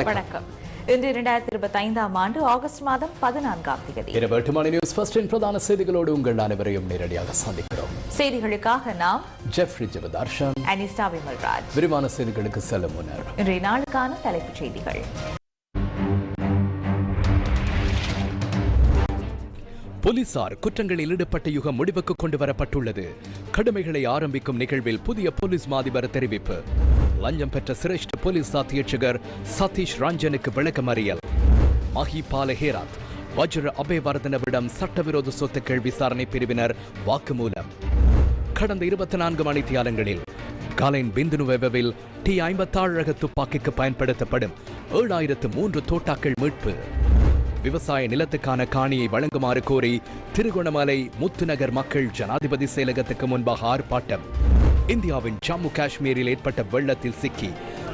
வணக்கம். இன்று இரண்டாயிரத்தி இருபத்தி ஐந்தாம் ஆண்டு ஆகஸ்ட் மாதம் பதினான்காம் தேதி. இரவு எட்டு மணி நியூஸ் ஃபர்ஸ்டின் பிரதான செய்திகளோடு உங்கள் அனைவரையும் நேரடியாக சந்திக்கிறோம். செய்திகளுக்காக நாம் ஜெஃப்ரி ஜெபதர்ஷன் அனிஸ்டா விமல்ராஜ். விரிவான செய்திகளுக்கு செல்லும் முன்னர். இன்றைய நாளுக்கான தலைப்புச் செய்திகள். போலீசார் குற்றங்களில் ஈடுபட்ட யுகம் முடிவுக்கு கொண்டு வரப்பட்டுள்ளது. கடமைகளை ஆரம்பிக்கும் நிகழ்வில் புதிய போலீஸ் மாதிபர் தெரிவிப்பு. லஞ்சம் பெற்ற சிரேஷ்ட போலீஸ் அத்தியட்சகர் சதீஷ் ரஞ்சனுக்கு விளக்கமறியல் மஹிபால ஹேராத் வஜ்ர அபயவர்தனவிடம் சட்டவிரோத சொத்துக்கள் விசாரணை பிரிவினர் வாக்குமூலம். கடந்த இருபத்தி நான்கு மணித்தியாலங்களில் காலைன் பிந்துனுவெவில் டி ஐம்பத்தாறு ரக துப்பாக்கிக்கு பயன்படுத்தப்படும் ஏழாயிரத்து மூன்று தோட்டாக்கள் மீட்பு. விவசாய நிலத்துக்கான காணியை வழங்குமாறு கோரி திருகோணமலை முத்துநகர் மக்கள் ஜனாதிபதி செயலகத்துக்கு முன்பாக ஆர்ப்பாட்டம். இந்தியாவின் ஜம்மு காஷ்மீரில் ஏற்பட்ட வெள்ளத்தில் சிக்கி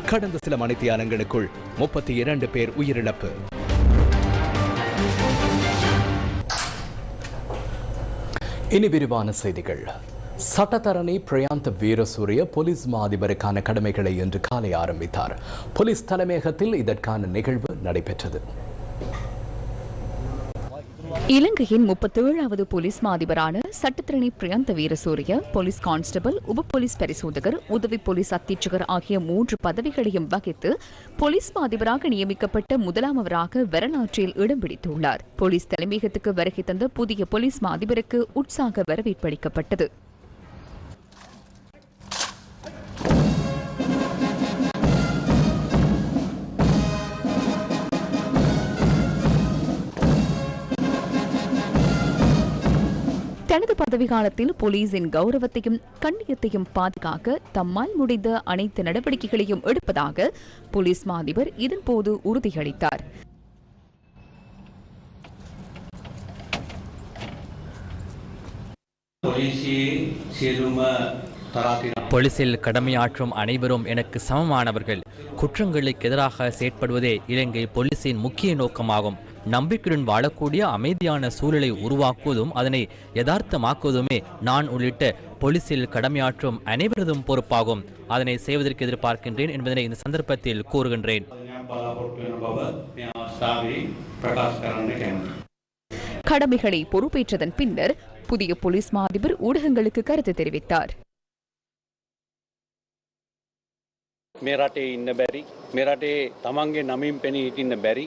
கடந்த சில மணித்தியாலங்களுக்குள் முப்பத்தி இரண்டு பேர் உயிரிழப்பு. இனி விரிவான செய்திகள். சட்டத்தரணி பிரயாந்த வீரசூரிய போலீஸ் மா அதிபருக்கான கடமைகளை இன்று காலை ஆரம்பித்தார். போலீஸ் தலைமையகத்தில் இதற்கான நிகழ்வு நடைபெற்றது. இலங்கையின் முப்பத்தேழாவது போலீஸ் மாதிபரான சட்டத்திரணி பிரியந்த வீரசூரிய போலீஸ் கான்ஸ்டபிள் உப போலீஸ் பரிசோதகர் உதவி போலீஸ் அத்தீட்சகர் ஆகிய மூன்று பதவிகளையும் வகித்து போலீஸ் மாதிபராக நியமிக்கப்பட்ட முதலாமவராக வரலாற்றில் இடம் பிடித்துள்ளார். போலீஸ் தலைமையகத்துக்கு வருகை தந்த புதிய போலீஸ் மாதிபருக்கு உற்சாக வரவேற்பளிக்கப்பட்டது தனது பதவிகாலத்தில் போலீசின் கௌரவத்தையும் கண்ணியத்தையும் பாதுகாக்க தம்மால் முடிந்த அனைத்து நடவடிக்கைகளையும் எடுப்பதாக போலீஸ் மாதிபர் இதன்போது உறுதியளித்தார். போலீசில் கடமையாற்றும் அனைவரும் எனக்கு சமமானவர்கள். குற்றங்களுக்கு எதிராக செயற்படுவதே இலங்கை போலீசின் முக்கிய நோக்கமாகும். நம்பிக்கையுடன் வாழக்கூடிய அமைதியான சூழலை உருவாக்குவதும் அதனை யதார்த்தமாக்குவதுமே நான் உள்ளிட்ட போலீசில் கடமையாற்றும் அனைவரதும் பொறுப்பாகும். அதனை செய்வதற்கு எதிர்பார்க்கின்றேன் என்பதனை இந்த சந்தர்ப்பத்தில் கூறுகின்றேன். கடமைகளை பொறுப்பேற்றதன் பின்னர் புதிய போலீஸ் மாதிபர் ஊடகங்களுக்கு கருத்து தெரிவித்தார். மேராட்டே இன்ன பேரி மேராட்டே தமங்கே நமையும் பெணி இன்ன பேரி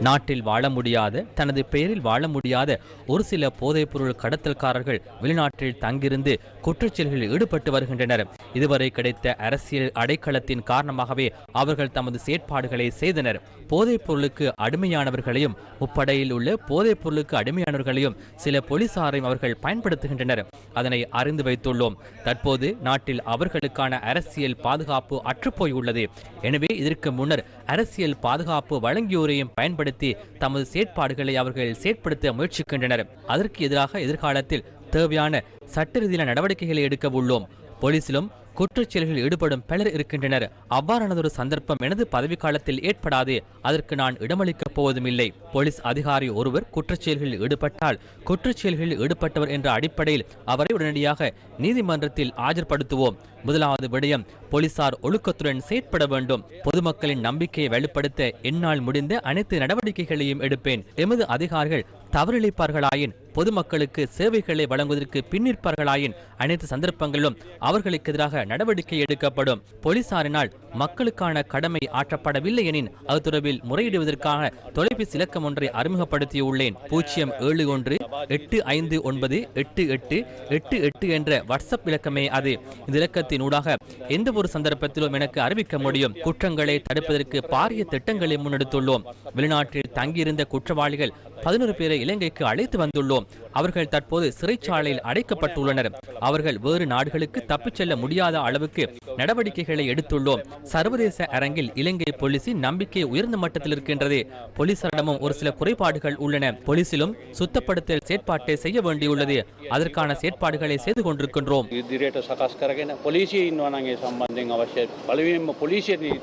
நாட்டில் வாழ முடியாத தனது பெயரில் வாழ முடியாத ஒரு சில போதைப்பொருள் கடத்தல்காரர்கள் வெளிநாட்டில் தங்கியிருந்து குற்றச்செயல்களில் ஈடுபட்டு வருகின்றனர். இதுவரை கிடைத்த அரசியல் அடைக்கலத்தின் காரணமாகவே அவர்கள் தமது செயற்பாடுகளை செய்தனர். போதைப் பொருளுக்கு அடிமையானவர்களையும் முப்படையில் உள்ள போதைப் பொருளுக்கு அடிமையானவர்களையும் சில போலீசாரையும் அவர்கள் பயன்படுத்துகின்றனர். அதனை அறிந்து வைத்துள்ளோம். தற்போது நாட்டில் அவர்களுக்கான அரசியல் பாதுகாப்பு அற்றுப்போய் உள்ளது. எனவே இதற்கு முன்னர் அரசியல் பாதுகாப்பு வழங்கியோரையும் பயன்படுத்தி தமது செயற்பாடுகளை அவர்கள் செயற்படுத்த முயற்சிக்கின்றனர். அதற்கு எதிராக எதிர்காலத்தில் தேவையான சட்ட ரீதியிலான நடவடிக்கைகளை எடுக்க உள்ளோம். போலீசிலும் குற்றச்செயல்களில் ஈடுபடும் பலர் இருக்கின்றனர். அவ்வாறானதொரு சந்தர்ப்பம் எனது பதவிக்காலத்தில் ஏற்படாது. அதற்கு நான் இடமளிக்கப் போவதும் இல்லை போலீஸ் அதிகாரி ஒருவர் குற்றச்செயல்களில் ஈடுபட்டால் குற்றச்செயல்களில் ஈடுபட்டவர் என்ற அடிப்படையில் அவரை உடனடியாக நீதிமன்றத்தில் ஆஜர்படுத்துவோம். முதலாவது விடயம் போலீசார் ஒழுக்கத்துடன் செயற்பட வேண்டும். பொதுமக்களின் நம்பிக்கையை வெளிப்படுத்த என்னால் முடிந்த அனைத்து நடவடிக்கைகளையும் எடுப்பேன். எமது அதிகாரிகள் தவறிழைப்பார்களாயின் பொதுமக்களுக்கு சேவைகளை வழங்குவதற்கு பின்னிற்பார்களாயின் அனைத்து சந்தர்ப்பங்களிலும் அவர்களுக்கு எதிராக நடவடிக்கை எடுக்கப்படும். போலீசாரினால் மக்களுக்கான கடமை ஆற்றப்படவில்லை எனின் அது தொடர்பில் முறையிடுவதற்கான தொலைபேசி இலக்கம் ஒன்றை அறிமுகப்படுத்தியுள்ளேன். பூஜ்ஜியம் ஏழு ஒன்று எட்டு ஐந்து ஒன்பது எட்டு எட்டு எட்டு எட்டு என்ற வாட்ஸ்அப் இலக்கமே அது. இந்த இலக்கத்தின் ஊடாக எந்த ஒரு சந்தர்ப்பத்திலும் எனக்கு அறிவிக்க முடியும். குற்றங்களை தடுப்பதற்கு பாரிய திட்டங்களை முன்னெடுத்துள்ளோம். வெளிநாட்டில் தங்கியிருந்த குற்றவாளிகள் பதினோரு பேரை இலங்கைக்கு அழைத்து வந்துள்ளோம். அவர்கள் தற்போது சிறைச்சாலையில் அடைக்கப்பட்டுள்ளனர் அவர்கள் வேறு நாடுகளுக்கு தப்பிச் செல்ல முடியாத அளவுக்கு நடவடிக்கைகளை எடுத்துள்ளோம் சர்வதேச அரங்கில் இலங்கை போலீசின் நம்பிக்கை உயர்ந்த மட்டத்தில் இருக்கின்றது போலீசாரிடமும் ஒரு சில குறைபாடுகள் உள்ளன போலீசிலும் சுத்தப்படுத்தல் செயற்பாட்டை செய்ய வேண்டியுள்ளது அதற்கான செயற்பாடுகளை செய்து கொண்டிருக்கின்றோம் ඉදිරියට සකස් කරගෙන පොලිසිය ඉන්නවනගේ සම්බන්ධයෙන් අවශ්‍ය පළවෙන්ම පොලිසිය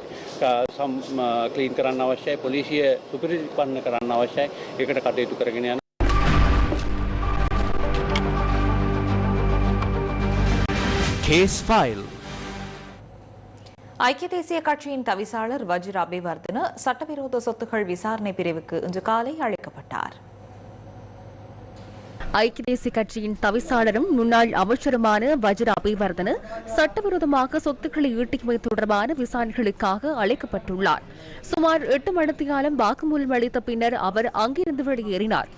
කලීන් කරන්න අවශ්‍යයි පොලිසිය සුපිරිපන්න කරන්න අවශ්‍යයි එකට කටයුතු කරගෙන යන Case file. ஐக்கிய தேசிய கட்சியின் தவிசாளர் வஜிர அபிவர்தன சட்டவிரோத சொத்துக்கள் விசாரணை பிரிவுக்கு இன்று காலை அழைக்கப்பட்டார். ஐக்கிய தேசிய கட்சியின் தவிசாளரும் முன்னாள் அமைச்சருமான வஜ்ர அபிவர்தன சட்டவிரோதமாக சொத்துக்களை ஈட்டியமை தொடர்பான விசாரணைகளுக்காக அழைக்கப்பட்டுள்ளார். சுமார் எட்டு மணித்தியாலம் வாக்குமூலம் அளித்த பின்னர் அவர் அங்கிருந்து வெளியேறினார்.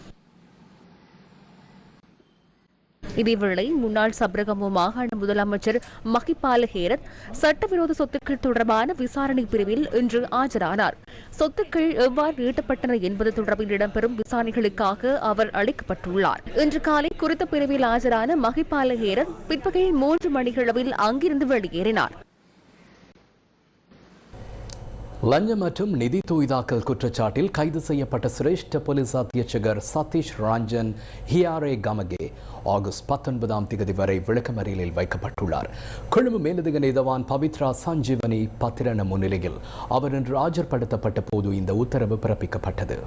இதேவேளை முன்னாள் சப்ரகமு மாகாண முதலமைச்சர் மகிபால ஹேரத் சட்டவிரோத சொத்துக்கள் தொடர்பான விசாரணை பிரிவில் இன்று ஆஜரானார். சொத்துக்கள் எவ்வாறு ஈட்டப்பட்டன என்பது தொடர்பில் இடம்பெறும் விசாரணைகளுக்காக அவர் அழைக்கப்பட்டுள்ளார் இன்று காலை குறித்த பிரிவில் ஆஜரான மகிபால ஹேரத் பிற்பகல் மூன்று மணிகளவில் அங்கிருந்து வெளியேறினார். லஞ்சம் மற்றும் நிதி தூய்தாக்கல் குற்றச்சாட்டில் கைது செய்யப்பட்ட சிரேஷ்ட போலீஸ் அத்தியட்சகர் சதீஷ் ரஞ்சன் ஹியாரே கமகே ஆகஸ்ட் பத்தொன்பதாம் தேதி வரை விளக்கமறியலில் வைக்கப்பட்டுள்ளார். கொழும்பு மேலதிக நீதவான் பவித்ரா சஞ்சீவனி பத்திரன முன்னிலையில் அவர் இன்று ஆஜர்படுத்தப்பட்ட போது இந்த உத்தரவு பிறப்பிக்கப்பட்டது.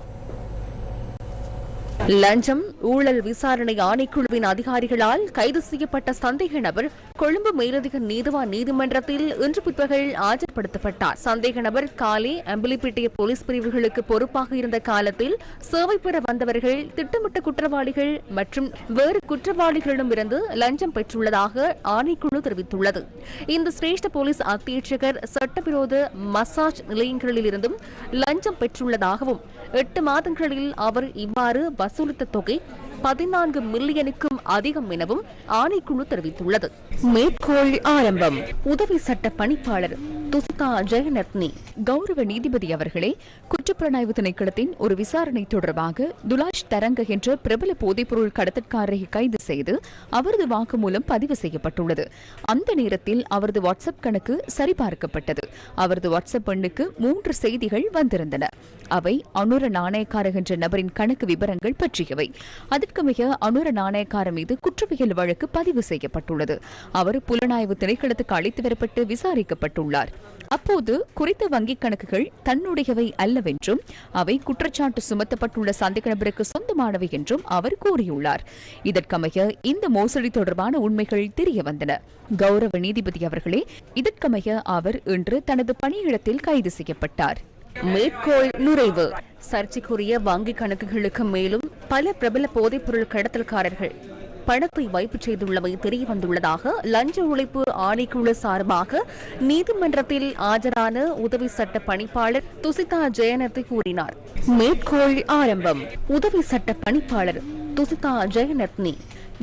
லஞ்சம் ஊழல் விசாரணை ஆணைக்குழுவின் அதிகாரிகளால் கைது செய்யப்பட்ட சந்தேக நபர் கொழும்பு மேலதிக நீதிவான் நீதிமன்றத்தில் இன்று பிற்பகல் ஆஜர்படுத்தப்பட்டார். சந்தேக நபர் காலே அம்பிலிப்பிட்டிய போலீஸ் பிரிவுகளுக்கு பொறுப்பாக இருந்த காலத்தில் சேவை பெற வந்தவர்கள் திட்டமிட்ட குற்றவாளிகள் மற்றும் வேறு குற்றவாளிகளிடமிருந்து லஞ்சம் பெற்றுள்ளதாக ஆணைக்குழு தெரிவித்துள்ளது. இந்த சிரேஷ்ட போலீஸ் அத்தியட்சகர் சட்டவிரோத மசாஜ் நிலையங்களிலிருந்தும் லஞ்சம் பெற்றுள்ளதாகவும் எட்டு மாதங்களில் அவர் இவ்வாறு வசூலித்த தொகை பதினான்கு மில்லியனுக்கும் அதிகம் எனவும் ஆணைக்குழு தெரிவித்துள்ளது. மேற்கோள் ஆரம்பம். உதவி சட்ட பணிப்பாளர் துசிதா ஜெயநத்னி கௌரவ நீதிபதி அவர்களே குற்றப்புலனாய்வு திணைக்களத்தின் ஒரு விசாரணை தொடர்பாக துலாஷ் தரங்க என்ற பிரபல போதைப்பொருள் கடத்தற்காரரை கைது செய்து அவரது வாக்குமூலம் பதிவு செய்யப்பட்டுள்ளது. அந்த நேரத்தில் அவரது வாட்ஸ்அப் கணக்கு சரிபார்க்கப்பட்டது. அவரது வாட்ஸ்அப் எண்ணுக்கு மூன்று செய்திகள் வந்திருந்தன. அவை அனுர நாணயக்காரர் என்ற நபரின் கணக்கு விவரங்கள் பற்றியவை. அதில் மிக அனுர நாணயக்கார மீது குற்றவியல் வழக்கு பதிவு செய்யப்பட்டுள்ளது. அவர் புலனாய்வு திணைக்களத்துக்கு அழைத்து வரப்பட்டு விசாரிக்கப்பட்டுள்ளார். அப்போது குறித்த வங்கிக் கணக்குகள் தன்னுடையவை அல்லவென்றும் அவை குற்றச்சாட்டு சுமத்தப்பட்டுள்ள சந்தேக நபருக்கு சொந்தமானவை என்றும் அவர் கூறியுள்ளார். இதற்கமைய இந்த மோசடி தொடர்பான உண்மைகள் தெரிய வந்தன கௌரவ நீதிபதி அவர்களே இதற்கமைய அவர் இன்று தனது பணியிடத்தில் கைது செய்யப்பட்டார். மேற்கோள் நுழைவு. சர்ச்சைக்குரிய வங்கி கணக்குகளுக்கு மேலும் பல பிரபல போதைப்பொருள் கடத்தல்காரர்கள் பணத்தை வைப்பு செய்துள்ளவை தெரிய வந்துள்ளதாக லஞ்ச ஒழிப்பு ஆணைக்குழு சார்பாக நீதிமன்றத்தில் ஆஜரான உதவி சட்ட பணிப்பாளர் துசிதா ஜெயநத்தி கூறினார். மேற்கோள் ஆரம்பம். உதவி சட்ட பணிப்பாளர் துசிதா ஜெயநத்னி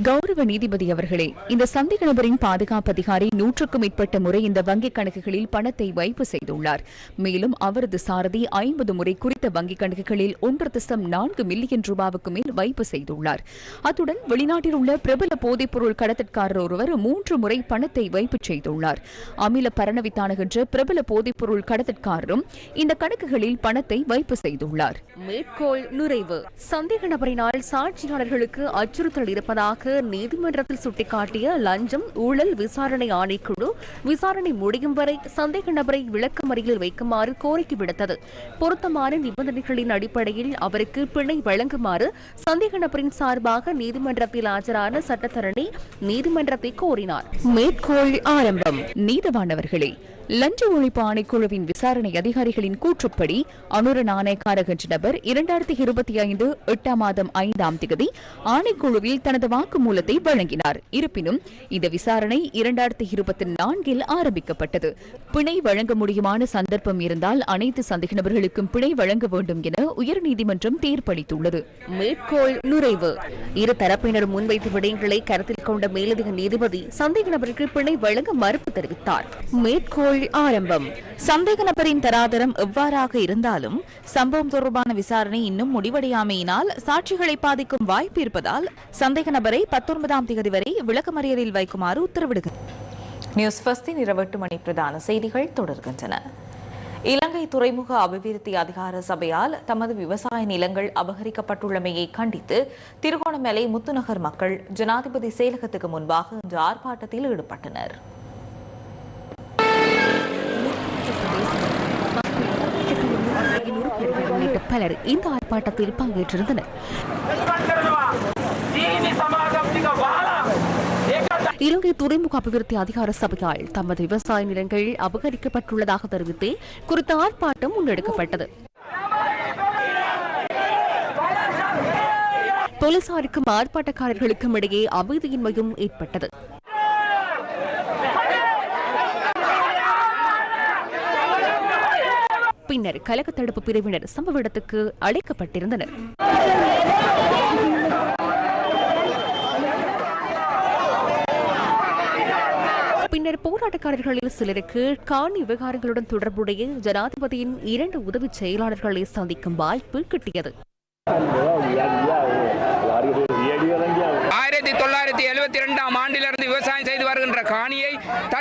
கௌரவ நீதிபதி அவர்களே இந்த சந்தேக நபரின் பாதுகாப்பு அதிகாரி நூற்றுக்கும் மேற்பட்ட முறை இந்த வங்கிக் கணக்குகளில் பணத்தை வைப்பு செய்துள்ளார். மேலும் அவரது சாரதி ஐம்பது முறை குறித்த வங்கிக் கணக்குகளில் ஒன்று தசம் நான்கு மில்லியன் ரூபாவுக்கு மேல் வைப்பு செய்துள்ளார். அத்துடன் வெளிநாட்டில் உள்ள பிரபல போதைப்பொருள் கடத்தற்காரர் ஒருவர் மூன்று முறை பணத்தை வைப்பு செய்துள்ளார். அமில பரணவித்தானுகின்ற பிரபல போதைப்பொருள் கடத்தற்காரரும் இந்த கணக்குகளில் பணத்தை வைப்பு செய்துள்ளார். மேற்கோள் நுழைவு சந்தேக நபரினால் சாட்சியாளர்களுக்கு அச்சுறுத்தல் இருப்பதாக நீதிமன்றத்தில் சுட்டிக்காட்டிய லஞ்சம் ஊழல் விசாரணை ஆணைக்குழு விசாரணை முடியும் வரை சந்தேக நபரை விளக்கமறியில் வைக்குமாறு கோரிக்கை விடுத்தது. பொருத்தமான நிபந்தனைகளின் அடிப்படையில் அவருக்கு பிணை வழங்குமாறு சந்தேக நபரின் சார்பாக நீதிமன்றத்தில் ஆஜரான சட்டத்தரணி நீதிமன்றத்தை கோரினார். மேற்கோள் ஆரம்பம். நீதவானவர்களே லஞ்ச ஒழிப்பு ஆணைக்குழுவின் விசாரணை அதிகாரிகளின் கூற்றுப்படி அனுர நாணயக்கார என்ற நபர் இரண்டாயிரத்தி இருபத்தி ஐந்து எட்டாம் மாதம் ஐந்தாம் தேதி ஆணைக்குழுவில் தனது வாக்குமூலத்தை வழங்கினார். இருப்பினும் இந்த விசாரணை இரண்டாயிரத்தி இருபத்தி நான்கில் ஆரம்பிக்கப்பட்டது. பிணை வழங்க முடியுமான சந்தர்ப்பம் இருந்தால் அனைத்து சந்தேக நபர்களுக்கும் பிணை வழங்க வேண்டும் என உயர்நீதிமன்றம் தீர்ப்பளித்துள்ளது. மேற்கோள் நுழைவு இரு தரப்பினரும் முன்வைத்த விடயங்களை கருத்தில் கொண்ட மேலதிக நீதிபதி சந்தேக நபருக்கு பிணை வழங்க மறுப்பு தெரிவித்தார். மேற்கோள் ஆரம்பம். சந்தேக நபரின் தராதரம் எவ்வாறாக இருந்தாலும் சம்பவம் தொடர்பான விசாரணை இன்னும் முடிவடையாமையினால் சாட்சிகளை பாதிக்கும் வாய்ப்பு இருப்பதால் சந்தேக நபரை பத்தொன்பதாம் தேதி வரை விளக்கமறியலில் வைக்குமாறு உத்தரவிடுகிறது. நியூஸ் ஃபர்ஸ்டின் இரவு மணி பிரதான செய்திகள் தொடர்கின்றன. இலங்கை துறைமுக அபிவிருத்தி அதிகார சபையால் தமது விவசாய நிலங்கள் அபகரிக்கப்பட்டுள்ளமையை கண்டித்து திருகோணமலை முத்துநகர் மக்கள் ஜனாதிபதி செயலகத்துக்கு முன்பாக இன்று ஆர்ப்பாட்டத்தில் ஈடுபட்டனர். உள்ளிட்ட பலர் இந்த ஆர்ப்பாட்டத்தில் பங்கேற்றிருந்தனர். இலங்கை துறைமுக அபிவிருத்தி அதிகார சபையால் தமது விவசாய நிலங்கள் அபகரிக்கப்பட்டுள்ளதாக தெரிவித்து குறித்த ஆர்ப்பாட்டம் முன்னெடுக்கப்பட்டது. போலீசாருக்கும் ஆர்ப்பாட்டக்காரர்களுக்கும் இடையே அமைதியின்மையும் ஏற்பட்டது. பிரிவினர் கலக தடுப்பு பிரிவினர் சம்பவ இடத்துக்கு அழைக்கப்பட்டிருந்தனர். பின்னர் போராட்டக்காரர்களில் சிலருக்கு காணி விவகாரங்களுடன் தொடர்புடைய ஜனாதிபதியின் இரண்டு உதவி செயலாளர்களை சந்திக்கும் வாய்ப்பு கிட்டியது. ஆயிரத்தி தொள்ளாயிரத்தி எழுபத்தி இரண்டாம் ஆண்டிலிருந்து விவசாயம் செய்து வருகின்ற காணியை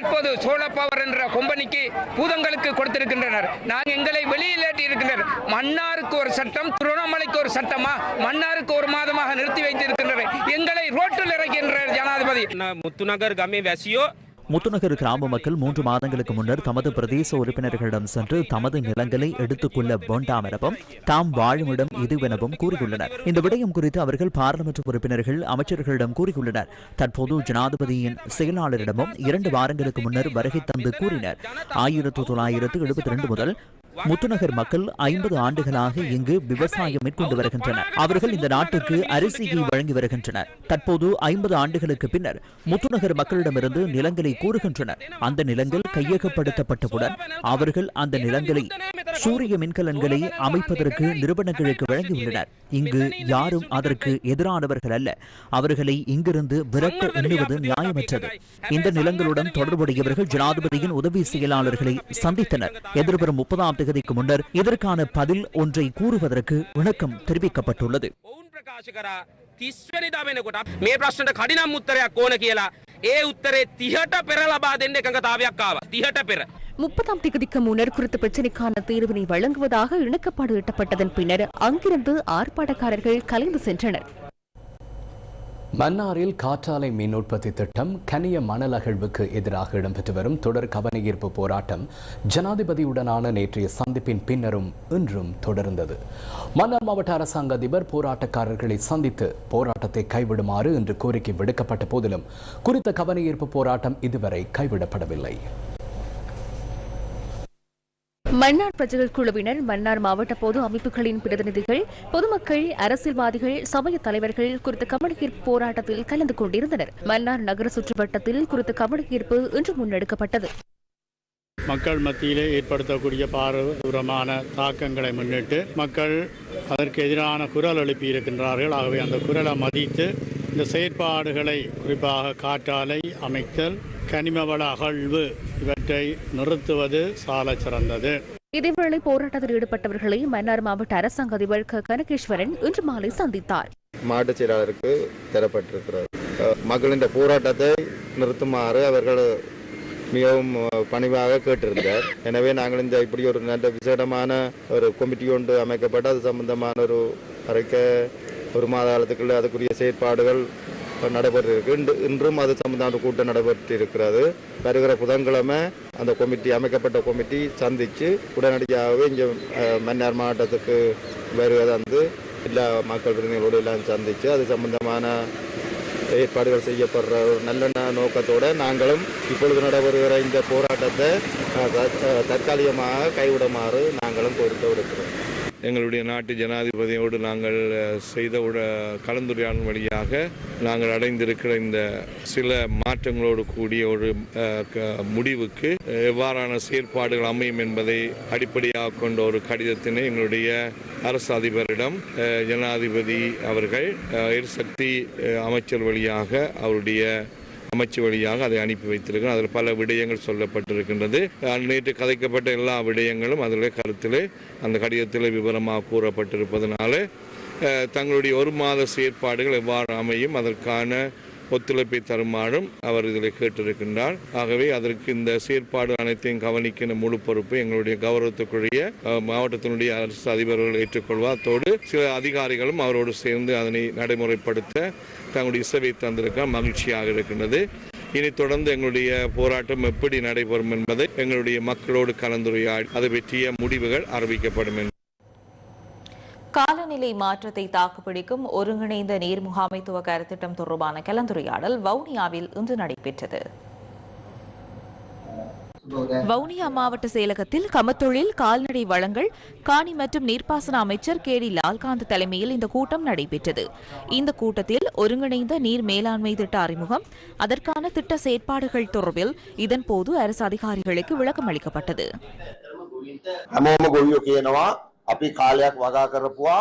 தற்போது சோலார் பவர் என்ற கொம்பனிக்கு பூதங்களுக்கு கொடுத்திருக்கின்றனர். நாங்கள் எங்களை வெளியிலேட்டி இருக்கின்றனர் மன்னாருக்கு ஒரு சட்டம் திருவண்ணாமலைக்கு ஒரு சட்டமா? மன்னாருக்கு ஒரு மாதமாக நிறுத்தி வைத்திருக்கின்றனர். எங்களை ரோட்டில் இறக்கின்ற ஜனாதிபதி. முத்துநகர் கமி வசியோ முத்துநகர் கிராம மக்கள் மூன்று மாதங்களுக்கு முன்னர் தமது பிரதேச உறுப்பினர்களிடம் சென்று தமது நிலங்களை எடுத்துக்கொள்ள வேண்டாம் எனவும் தாம் வாழுமிடம் இதுவெனவும் கூறியுள்ளனர். இந்த விடயம் குறித்து அவர்கள் பாராளுமன்ற உறுப்பினர்கள் அமைச்சர்களிடம் கூறியுள்ளனர். தற்போது ஜனாதிபதியின் செயலாளரிடமும் இரண்டு வாரங்களுக்கு முன்னர் வருகை தந்து கூறினர். ஆயிரத்து தொள்ளாயிரத்து எழுபத்தி ரெண்டு முதல் முத்துநகர் மக்கள் ஐம்பது ஆண்டுகளாக இங்கு விவசாயம் மேற்கொண்டு வருகின்றனர். அவர்கள் இந்த நாட்டுக்கு அரிசியை வழங்கி வருகின்றனர். தற்போது ஐம்பது ஆண்டுகளுக்கு பின்னர் முத்துநகர் மக்களிடமிருந்து நிலங்களை கூறுகின்றனர். அந்த நிலங்கள் கையகப்படுத்தப்பட்டவுடன் அவர்கள் அந்த நிலங்களை சூரிய மின்கலன்களை அமைப்பதற்கு நிறுவனங்களுக்கு வழங்கியுள்ளனர். இங்கு யாரும் அதற்கு எதிரானவர்கள் அல்ல. அவர்களை இங்கிருந்து விரட்ட எண்ணுவது நியாயமற்றது. இந்த நிலங்களுடன் தொடர்புடையவர்கள் ஜனாதிபதியின் உதவி செயலாளர்களை சந்தித்தனர். எதிர்வரும் முப்பதாம் தேதிக்கு முன்னர் இதற்கான பதில் ஒன்றை கூறுவதற்கு இணக்கம் தெரிவிக்கப்பட்டுள்ளது ඔවුන් ප්‍රකාශ කරා තිස්වනිදා වෙනකොට මේ ප්‍රශ්නට කඩිනම් උත්තරයක් ඕන කියලා ඒ උත්තරේ තිහට පෙර ලබා දෙන්න එකඟතාවයක් ආවා තිහට පෙර முப்பதாம் தேதிக்கு முன்னர் குறித்த பிரச்சினைக்கான தீர்வினை வழங்குவதாக இணக்கப்பாடு எட்டப்பட்டதன் பின்னர் அங்கிருந்து ஆர்ப்பாட்டக்காரர்கள் கலைந்து சென்றனர் மன்னாரில் காற்றாலை மின் உற்பத்தி திட்டம் கனிய மணல் அகழ்வுக்கு எதிராக இடம்பெற்று வரும் தொடர் கவனஈர்ப்பு போராட்டம் ஜனாதிபதியுடனான நேற்றைய சந்திப்பின் பின்னரும் இன்றும் தொடர்ந்தது. மன்னார் மாவட்ட அரசாங்க அதிபர் போராட்டக்காரர்களை சந்தித்து போராட்டத்தை கைவிடுமாறு இன்று கோரிக்கை விடுக்கப்பட்ட போதிலும் குறித்த கவனஈர்ப்பு போராட்டம் இதுவரை கைவிடப்படவில்லை. மன்னார் பிரஜைகள் குழுவினர் மன்னார் மாவட்ட பொது அமைப்புகளின் பிரதிநிதிகள் பொதுமக்கள் அரசியல்வாதிகள் சமய தலைவர்கள் குறித்த கவனஈர்ப்பு போராட்டத்தில் கலந்து கொண்டிருந்தனர். மன்னார் நகர சுற்றுவட்டத்தில் குறித்த கவனஈர்ப்பு இன்று முன்னெடுக்கப்பட்டது. மக்கள் மத்தியிலே ஏற்படுத்தக்கூடிய பாரதூரமான தாக்கங்களை முன்னிட்டு மக்கள் அதற்கு எதிரான குரல் எழுப்பி இருக்கின்றார்கள். ஆகவே அந்த குரலை மதித்து இந்த செயற்பாடுகளை குறிப்பாக காற்றாலை அமைத்தல் கனிமவள அகழ்வு இவற்றை நிறுத்துவது சாலச் சிறந்தது. இதேவேளை போராட்டத்தில் ஈடுபட்டவர்களை மன்னார் மாவட்ட அரசாங்க அதிபர் க. கனகேஸ்வரன் இன்று மாலை சந்தித்தார். மாவட்ட செயலாளருக்கு தரப்பட்டிருக்கிறது. இந்த போராட்டத்தை நிறுத்துமாறு அவர்கள் மிகவும் பணிவாக கேட்டிருந்தார். எனவே நாங்கள் இந்த இப்படி ஒரு நல்ல விசேடமான ஒரு கமிட்டி ஒன்று அமைக்கப்பட்டு அது சம்பந்தமான ஒரு அறிக்கை ஒரு மாத காலத்துக்குள்ள அதுக்குரிய செயற்பாடுகள் நடைபெற்றிருக்கு. இன்று இன்றும் அது சம்பந்தமான கூட்டம் நடைபெற்றிருக்கிறது. வருகிற புதன்கிழமை அந்த கமிட்டி அமைக்கப்பட்ட கமிட்டி சந்தித்து உடனடியாகவே இங்கே மன்னார் மாவட்டத்துக்கு வருவதை வந்து எல்லா மக்கள் பிரதிநிதிகளோடு எல்லாம் சந்தித்து அது சம்பந்தமான ஏற்பாடுகள் செய்யப்படுற ஒரு நல்ல நோக்கத்தோடு நாங்களும் இப்பொழுது நடைபெறுகிற இந்த போராட்டத்தை த- தற்காலிகமாக கைவிடுமாறு நாங்களும் கோரிக்கை விடுக்கிறோம். எங்களுடைய நாட்டு ஜனாதிபதியோடு நாங்கள் செய்த கலந்துரையாடல் வழியாக நாங்கள் அடைந்திருக்கிற இந்த சில மாற்றங்களோடு கூடிய ஒரு க- முடிவுக்கு எவ்வாறான செயற்பாடுகள் அமையும் என்பதை அடிப்படையாக கொண்ட ஒரு கடிதத்தினை எங்களுடைய அரசு அதிபரிடம் ஜனாதிபதி அவர்கள் எரிசக்தி அமைச்சர் வழியாக அவருடைய அமைச்சு வழியாக அதை அனுப்பி வைத்திருக்கிறோம். அதில் பல விடயங்கள் சொல்லப்பட்டிருக்கின்றது. நேற்று கதைக்கப்பட்ட எல்லா விடயங்களும் அதில் கருத்தில் அந்த கடிதத்தில் விவரமாக கூறப்பட்டிருப்பதனால தங்களுடைய ஒரு மாத செயற்பாடுகள் எவ்வாறு அமையும் அதற்கான ஒத்துழைப்பை தருமாறும் அவர் இதில் கேட்டிருக்கின்றார். ஆகவே அதற்கு இந்த செயற்பாடு அனைத்தையும் கவனிக்கின்ற முழு பொறுப்பு எங்களுடைய கௌரவத்துக்குரிய மாவட்டத்தினுடைய அரசு அதிபர்கள் ஏற்றுக்கொள்வதோடு சில அதிகாரிகளும் அவரோடு சேர்ந்து அதனை நடைமுறைப்படுத்த தங்களுடைய இசைவை தந்திருக்க மகிழ்ச்சியாக இருக்கின்றது. இனி தொடர்ந்து எங்களுடைய போராட்டம் எப்படி நடைபெறும் என்பதை எங்களுடைய மக்களோடு கலந்துரையாடி அது பற்றிய முடிவுகள் அறிவிக்கப்படும் என்று காலநிலை காலநிலை மாற்றத்தை தாக்குப்பிடிக்கும் ஒருங்கிணைந்த நீர் முகாமைத்துவ கருத்திட்டம் தொடர்பான கலந்துரையாடல் வவுனியாவில் இன்று நடைபெற்றது வவுனியா மாவட்ட செயலகத்தில் கமத்தொழில் கால்நடை வளங்கள் காணி மற்றும் நீர்ப்பாசன அமைச்சர் கே டி லால்காந்த் தலைமையில் இந்த கூட்டம் நடைபெற்றது இந்த கூட்டத்தில் ஒருங்கிணைந்த நீர் மேலாண்மை திட்ட அறிமுகம் அதற்கான திட்ட செயற்பாடுகள் தொடர்பில் இதன்போது அரசு அதிகாரிகளுக்கு விளக்கம் அளிக்கப்பட்டது හැමෝම ගොවියෝ කියනවා අපි කාලයක් වගා කරපුවා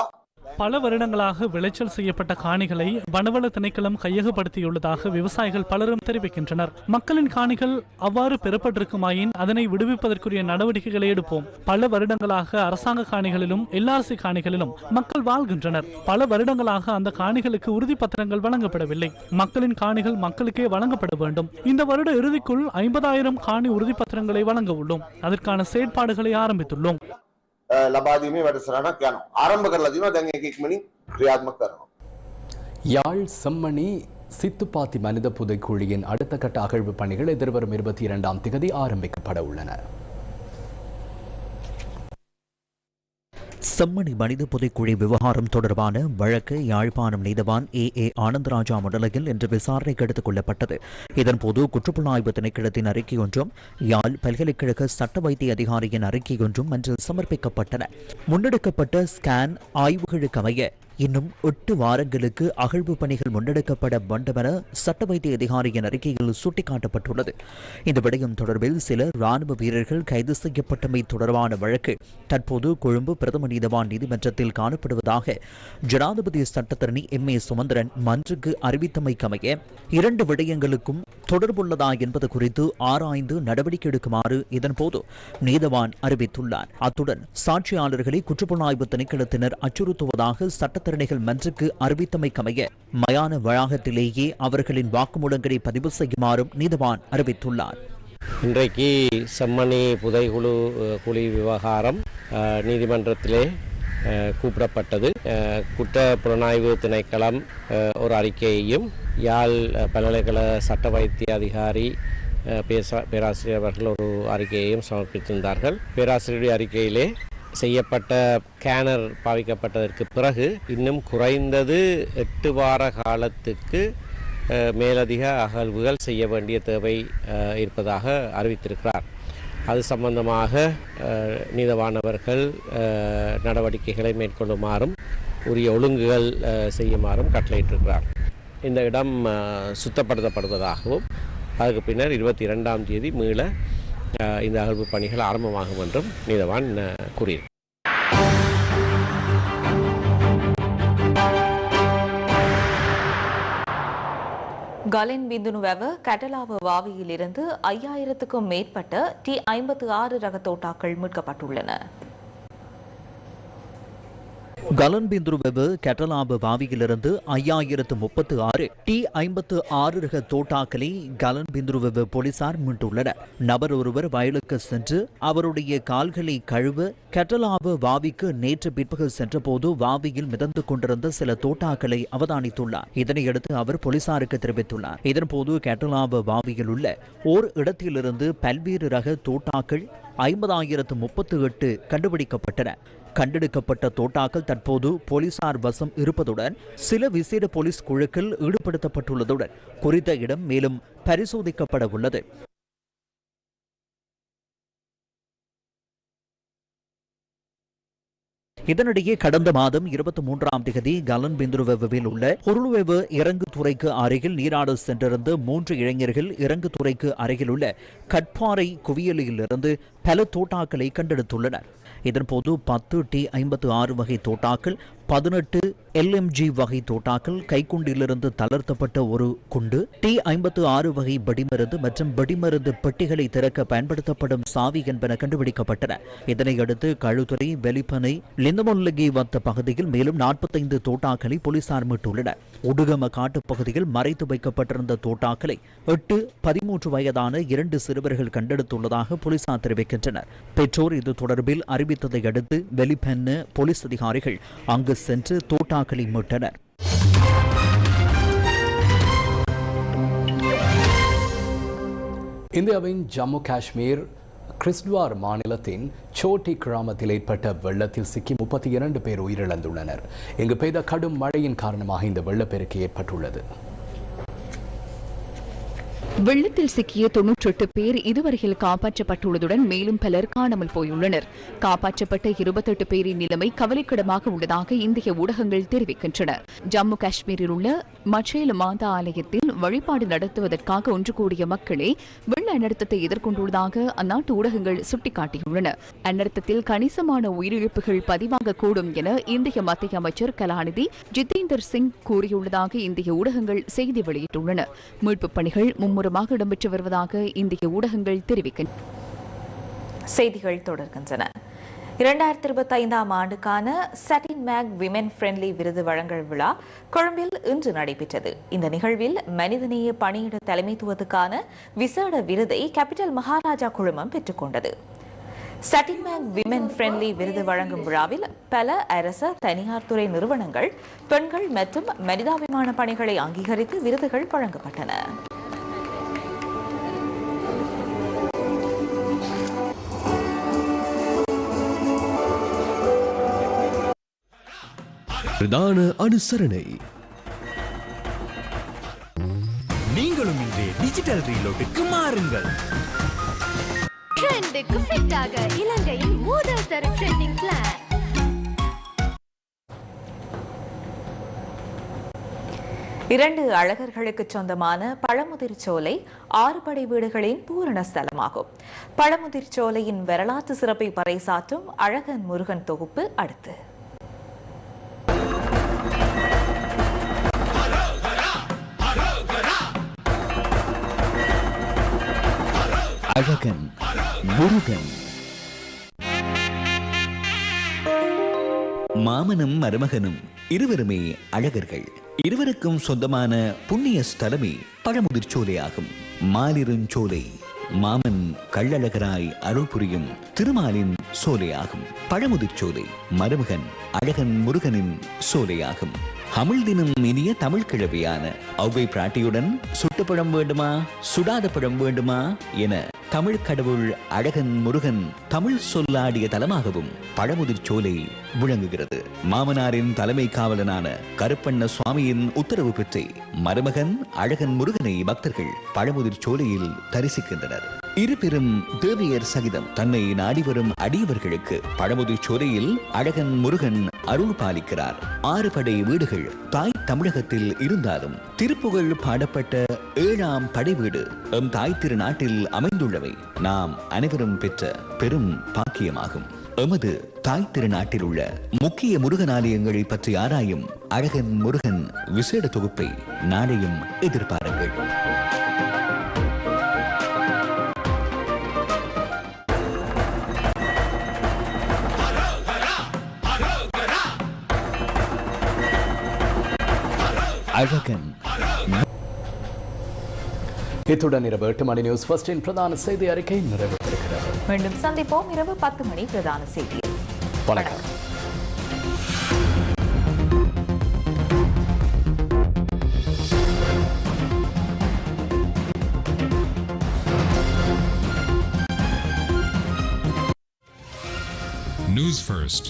பல வருடங்களாக விளைச்சல் செய்யப்பட்ட காணிகளை வனவள திணைக்களம் கையகப்படுத்தியுள்ளதாக விவசாயிகள் பலரும் தெரிவிக்கின்றனர். மக்களின் காணிகள் அவ்வாறு பெறப்பட்டிருக்குமாயின் அதனை விடுவிப்பதற்குரிய நடவடிக்கைகளை எடுப்போம். பல வருடங்களாக அரசாங்க காணிகளிலும் எல்ஆர்சி காணிகளிலும் மக்கள் வாழ்கின்றனர். பல வருடங்களாக அந்த காணிகளுக்கு உறுதி பத்திரங்கள் வழங்கப்படவில்லை. மக்களின் காணிகள் மக்களுக்கே வழங்கப்பட வேண்டும். இந்த வருட இறுதிக்குள் ஐம்பதாயிரம் காணி உறுதி பத்திரங்களை வழங்க உள்ளோம். அதற்கான செயற்பாடுகளை ஆரம்பித்துள்ளோம். ලබාදීමේ වැඩසටහනක් යනවා. ආරම්භ කරලා දිනවා දැන් ඒක ඉක්මනින් ක්‍රියාත්මක කරනවා. யாழ் செம்மணி சித்துப்பாத்தி மனித புதைக்குழியின் அடுத்த கட்ட அகழ்வு பணிகள் எதிர்வரும் இருபத்தி இரண்டாம் திகதி ஆரம்பிக்கப்பட உள்ளன செம்மணி மனித புதைக்குழி விவகாரம் தொடர்பான வழக்கு யாழ்ப்பாணம் நீதவான் ஏ. ஏ. ஆனந்தராஜா முன்னிலையில் இன்று விசாரணைக்கு எடுத்துக் கொள்ளப்பட்டது. இதன்போது குற்றப்புலனாய்வு திணைக்களத்தின் அறிக்கை ஒன்றும் யாழ் பல்கலைக்கழக சட்ட வைத்திய அதிகாரியின் அறிக்கை ஒன்றும் அன்று சமர்ப்பிக்கப்பட்டன. முன்னெடுக்கப்பட்ட ஸ்கேன் ஆய்வுகளுக்கு அமைய இன்னும் எட்டு வாரங்களுக்கு அகழ்வு பணிகள் முன்னெடுக்கப்பட வேண்டும் என சட்ட வைத்திய அதிகாரியின் அறிக்கையில் சுட்டிக்காட்டப்பட்டுள்ளது. இந்த விடயம் தொடர்பில் சில ராணுவ வீரர்கள் கைது செய்யப்பட்டமை தொடர்பான வழக்கு தற்போது கொழும்பு பிரதம நீதவான் நீதிமன்றத்தில் காணப்படுவதாக ஜனாதிபதி சட்டத்தரணி எம் ஏ சுமந்திரன் மன்றுக்கு அறிவித்தமைக்கமைய இரண்டு விடயங்களுக்கும் தொடர்புள்ளதா என்பது குறித்து ஆராய்ந்து நடவடிக்கை எடுக்குமாறு இதன்போது நீதவான் அறிவித்துள்ளார். அத்துடன் சாட்சியாளர்களை குற்றப்புலனாய்வு திணைக்களத்தினர் அச்சுறுத்துவதாக சட்டத்தரணிகள் மன்றுக்கு அறிவித்தமைக்கமைய மயான வளாகத்திலேயே அவர்களின் வாக்குமூலங்களை பதிவு செய்யுமாறும் நீதவான் அறிவித்துள்ளார். இன்றைக்கு செம்மணி புதைகுழு குழி விவகாரம் நீதிமன்றத்திலே கூப்பிடப்பட்டது. குற்ற புலனாய்வு திணைக்களம் ஒரு அறிக்கையையும் யாழ் பல்கலைக்கழக சட்ட வைத்திய அதிகாரி பேசா பேராசிரியர் அவர்கள் ஒரு அறிக்கையையும் சமர்ப்பித்திருந்தார்கள். பேராசிரியருடைய அறிக்கையிலே செய்யப்பட்ட கேனர் பாவிக்கப்பட்டதற்கு பிறகு இன்னும் குறைந்தது எட்டு வார காலத்துக்கு மேலதிக அகழ்வுகள் செய்ய வேண்டிய தேவை இருப்பதாக அறிவித்திருக்கிறார். அது சம்பந்தமாக நீதவானவர்கள் நடவடிக்கைகளை மேற்கொள்ளுமாறும் உரிய ஒழுங்குகள் செய்யுமாறும் கட்டளையிட்டிருக்கிறார். இந்த இடம் சுத்தப்படுத்தப்படுவதாகவும் அதுக்கு பின்னர் இருபத்தி இரண்டாம் தேதி மீள இந்த அகழ்வு பணிகள் ஆரம்பமாகும் என்றும் நீதவான் கூறியிருக்கிறார். கலின் பிந்துனுவெவ கட்டலாவ வாவியிலிருந்து ஐயாயிரத்துக்கும் மேற்பட்ட டி ஐம்பத்து ஆறு ரக தோட்டாக்கள் மீட்கப்பட்டுள்ளன. கலன்பிந்துருவெவு கெட்டலாப வாவியிலிருந்து ஐயாயிரத்து முப்பத்து ஆறு டி ஐம்பத்து ஆறு ரக தோட்டாக்களை கலன்பிந்துருவெவு போலீசார் மீண்டுள்ளனர் நபர் ஒருவர் வயலுக்கு சென்று அவருடைய கால்களை கழுவ கெட்டலாப வாவிக்கு நேற்று பிற்பகல் சென்றபோது வாவியில் மிதந்து கொண்டிருந்த சில தோட்டாக்களை அவதானித்துள்ளார். இதனையடுத்து அவர் போலீசாருக்கு தெரிவித்துள்ளார். இதன்போது கெட்டலாப வாவியில் உள்ள ஓர் இடத்திலிருந்து பல்வேறு ரக தோட்டாக்கள் ஐம்பதாயிரத்து முப்பத்து எட்டு கண்டுபிடிக்கப்பட்டன. கண்டெடுக்கப்பட்ட தோட்டாக்கள் தற்போது போலீசார் வசம் இருப்பதுடன் சில விசேட போலீஸ் குழுக்கள் ஈடுபடுத்தப்பட்டுள்ளதுடன் குறித்த இடம் மேலும் பரிசோதிக்கப்பட உள்ளது. இதனிடையே கடந்த மாதம் இருபத்தி மூன்றாம் தேதி கலன் பிந்துருவில் உள்ள பொருள்வெவு இறங்கு துறைக்கு அருகில் நீராட சென்றிருந்த மூன்று இளைஞர்கள் இறங்கு துறைக்கு அருகில் உள்ள கட்பாறை குவியலிலிருந்து பல தோட்டாக்களை கண்டெடுத்துள்ளனர். இதன்போது பத்து டி ஐம்பத்து ஆறு வகை தோட்டாக்கள் பதினெட்டு எல்எம்ஜி வகை தோட்டாக்கள் கைக்குண்டிலிருந்து தளர்த்தப்பட்ட ஒரு குண்டு. டி ஐம்பத்து ஆறு வகை வெடிமருந்து மற்றும் வெடிமருந்து பெட்டிகளை திறக்க பயன்படுத்தப்படும் சாவி என்பன கண்டுபிடிக்கப்பட்டன. இதனையடுத்து கழுத்துறை வெளிப்பனை லிந்தமொல்லகி வந்த பகுதியில் மேலும் நாற்பத்தைந்து தோட்டாக்களை போலீசார் மீட்டுள்ளனர். உடுகம காட்டுப் பகுதியில் மறைத்து வைக்கப்பட்டிருந்த தோட்டாக்களை எட்டு பதிமூன்று வயதான இரண்டு சிறுவர்கள் கண்டெடுத்துள்ளதாக போலீசார் தெரிவிக்கின்றனர். பெற்றோர் இது தொடர்பில் அறிவித்ததை அடுத்து வெளிப்பெண்ண போலீஸ் அதிகாரிகள் அங்கு சென்று தோட்டாக்களை மீட்டனர். இந்தியாவின் ஜம்மு காஷ்மீர் கிறிஸ்ட்வார் மாநிலத்தின் சோட்டி கிராமத்தில் ஏற்பட்ட வெள்ளத்தில் சிக்கி முப்பத்தி இரண்டு பேர் உயிரிழந்துள்ளனர். இங்கு பெய்த கடும் மழையின் காரணமாக இந்த வெள்ளப்பெருக்கு ஏற்பட்டுள்ளது. வெள்ளத்தில் சிக்கிய தொன்னூற்றெட்டு பேர் இதுவரையில் காப்பாற்றப்பட்டுள்ளதுடன் மேலும் பலர் காணாமல் போயுள்ளனர். காப்பாற்றப்பட்ட இருபத்தெட்டு பேரின் நிலைமை கவலைக்கிடமாக உள்ளதாக இந்திய ஊடகங்கள் தெரிவிக்கின்றன. ஜம்மு காஷ்மீரில் உள்ள மச்சேல் மாதா ஆலயத்தில் வழிபாடு நடத்துவதற்காக ஒன்று கூடிய மக்களே அனர்த்தத்தை எதிர்கொண்டுள்ளதாக அந்நாட்டு ஊடகங்கள் சுட்டிக்காட்டியுள்ளன. அனர்த்தத்தில் கணிசமான உயிரிழப்புகள் பதிவாகக்கூடும் என இந்திய மத்திய அமைச்சர் கலாநிதி ஜிதேந்தர் சிங் கூறியுள்ளதாக இந்திய ஊடகங்கள் செய்தி வெளியிட்டுள்ளன. மீட்புப் பணிகள் மும்முரமாக இடம்பெற்று வருவதாக இந்திய ஊடகங்கள் தெரிவிக்கின்றன. செய்திகள் தொடர்கின்றன. இரண்டாயிரத்தி இருபத்தி ஐந்தாம் ஆண்டுக்கான சட்டின் மேக் விமென் ஃப்ரெண்ட்லி விருது வழங்கல் விழா கொழும்பில் இன்று நடைபெற்றது. இந்த நிகழ்வில் மனிதநேய பணியிட தலைமைத்துவத்துக்கான விசேட விருதை கேபிட்டல் மகாராஜா குழுமம் பெற்றுக்கொண்டது சட்டின் மேக் விமென் ஃப்ரெண்ட்லி விருது வழங்கும் விழாவில் பல அரச தனியார் துறை நிறுவனங்கள் பெண்கள் மற்றும் மனிதாபிமான பணிகளை அங்கீகரித்து விருதுகள் வழங்கப்பட்டன. பிரதான அனுசரணை. நீங்களும் இன்று டிஜிட்டல் ரீலோட்டுக்கு மாறுங்கள். ட்ரெண்டுக்கு ஃபிட் ஆக இலங்கையின் முதல் தர ட்ரெண்டிங் பிளான் இரண்டு அழகர்களுக்கு சொந்தமான பழமுதிர் சோலை ஆறு படை வீடுகளின் பூரண ஸ்தலமாகும். பழமுதிர் சோலையின் வரலாற்று சிறப்பை பறைசாற்றும் அழகன் முருகன் தொகுப்பு அடுத்து. அழகன் முருகன். மாமனும் மருமகனும் இருவருமே அழகர்கள். இருவருக்கும் சொந்தமான புண்ணிய ஸ்தலமே பழமுதிர் சோலையாகும். மாலிருஞ்சோலை மாமன் கள்ளழகராய் அருள் புரியும் திருமாலின் சோலையாகும். பழமுதிர் சோலை மருமகன் அழகன் முருகனின் சோலையாகும். அமிழ்தினும் இனிய தமிழ் கிழவியான ஔவை பிராட்டியுடன் சுட்டுப்பழம் வேண்டுமா? சுடாத பழம் வேண்டுமா? என தமிழ் கடவுள் அழகன் முருகன் தமிழ் சொல்லாடிய தலமாகவும் பழமுதிர் சோலை விளங்குகிறது. மாமனாரின் தலைமை காவலனான கருப்பண்ண சுவாமியின் உத்தரவு பெற்று மருமகன் அழகன் முருகனை பக்தர்கள் பழமுதிர் சோலையில் தரிசிக்கின்றனர். இருபெரும் தேவியர் சகிதம் தன்னை நாடி வரும் அடியவர்களுக்கு பழமுதிர் சோலையில் அழகன் முருகன் அருள் பாலிக்கிறார். ஆறு படை வீடுகள் தாய் தமிழகத்தில் இருந்தாலும் திருப்புகழ் பாடப்பட்ட ஏழாம் படை வீடு எம் தாய் திருநாட்டில் அமைந்துள்ளவை. நாம் அனைவரும் பெற்ற பெரும் பாக்கியமாகும். எமது தாய் திருநாட்டில் உள்ள முக்கிய முருகன் ஆலயங்களை பற்றி ஆராயும் அழகன் முருகன் விசேட தொகுப்பை நாளையும் எதிர்பாருங்கள். அழகன். இத்துடன் இரவு எட்டு மணி நியூஸ் ஃபர்ஸ்டின் பிரதான செய்தி அறிக்கை நிறைவு பெறுகிறது மீண்டும் சந்திப்போம் இரவு பத்து மணி பிரதான செய்தியில் வணக்கம். News First,